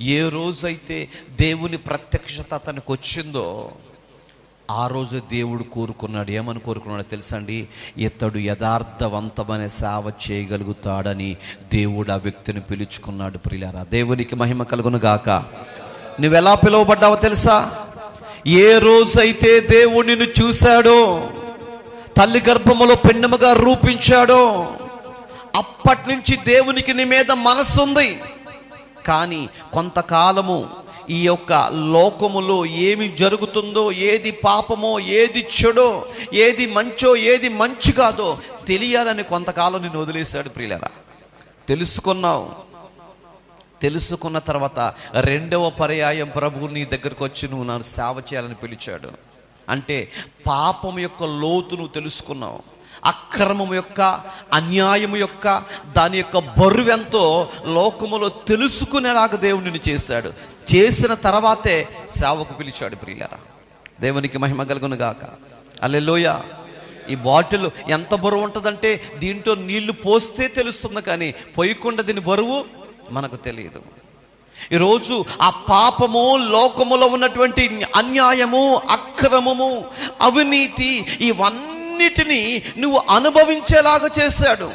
ఏ రోజైతే దేవుని ప్రత్యక్షత అతనికి వచ్చిందో ఆ రోజు దేవుడు కోరుకున్నాడు. ఏమని కోరుకున్నాడో తెలుసండి? ఇతడు యథార్థవంతమైన సేవ చేయగలుగుతాడని దేవుడు ఆ వ్యక్తిని పిలుచుకున్నాడు ప్రియులారా దేవునికి మహిమ కలుగునుగాక నువ్వెలా పిలువబడ్డావో తెలుసా? ఏ రోజైతే దేవుడు నిన్ను చూశాడో తల్లి గర్భములో పిండముగా రూపించాడో అప్పటి నుంచి దేవునికి నీ మీద మనసుంది. కానీ కొంతకాలము ఈ యొక్క లోకములో ఏమి జరుగుతుందో ఏది పాపమో ఏది చెడో ఏది మంచో ఏది మంచి కాదో తెలియాలని కొంతకాలం నేను వదిలేశాడు ప్రియులరా. తెలుసుకున్నావు. తెలుసుకున్న తర్వాత రెండవ పర్యాయం ప్రభువు నీ దగ్గరకు వచ్చి నువ్వు నన్ను సేవ చేయాలని పిలిచాడు. అంటే పాపం యొక్క లోతు నువ్వు తెలుసుకున్నావు అక్రమం యొక్క అన్యాయం యొక్క దాని యొక్క బరువెంతో లోకములో తెలుసుకునేలాగా దేవుడు నిన్ను చేశాడు. చేసిన తర్వాతే సేవకు పిలిచాడు ప్రియులరా. దేవునికి మహిమ కలుగును గాక. అల్లెలోయ ఈ బాటిల్ ఎంత బరువు ఉంటుందంటే దీంట్లో నీళ్ళు పోస్తే తెలుస్తుంది కానీ పోయకుండా దీని బరువు మనకు తెలియదు. ఈరోజు ఆ పాపము లోకములో ఉన్నటువంటి అన్యాయము అక్రమము అవినీతి ఇవన్నిటినీ నువ్వు అనుభవించేలాగా చేశాడు.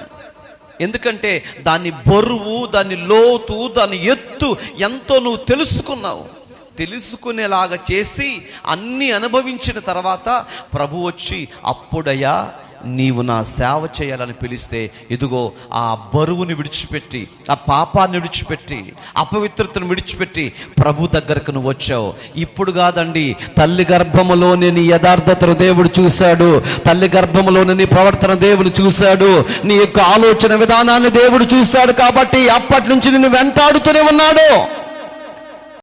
ఎందుకంటే దాని బరువు దాని లోతు దాని ఎత్తు ఎంతో నువ్వు తెలుసుకున్నావు. తెలుసుకునేలాగా చేసి అన్నీ అనుభవించిన తర్వాత ప్రభు వచ్చి అప్పుడయ్యా నీవు నా సేవ చేయాలని పిలిస్తే ఇదిగో ఆ బరువుని విడిచిపెట్టి ఆ పాపాన్ని విడిచిపెట్టి అపవిత్రతను విడిచిపెట్టి ప్రభు దగ్గరకు నువ్వు వచ్చావు. ఇప్పుడు కాదండి తల్లి గర్భములోని నీ యథార్థతను దేవుడు చూశాడు. తల్లి గర్భములోని నీ ప్రవర్తన దేవుడు చూశాడు. నీ యొక్క ఆలోచన విధానాన్ని దేవుడు చూశాడు కాబట్టి అప్పటి నుంచి నిన్ను వెంటాడుతూనే ఉన్నాడు.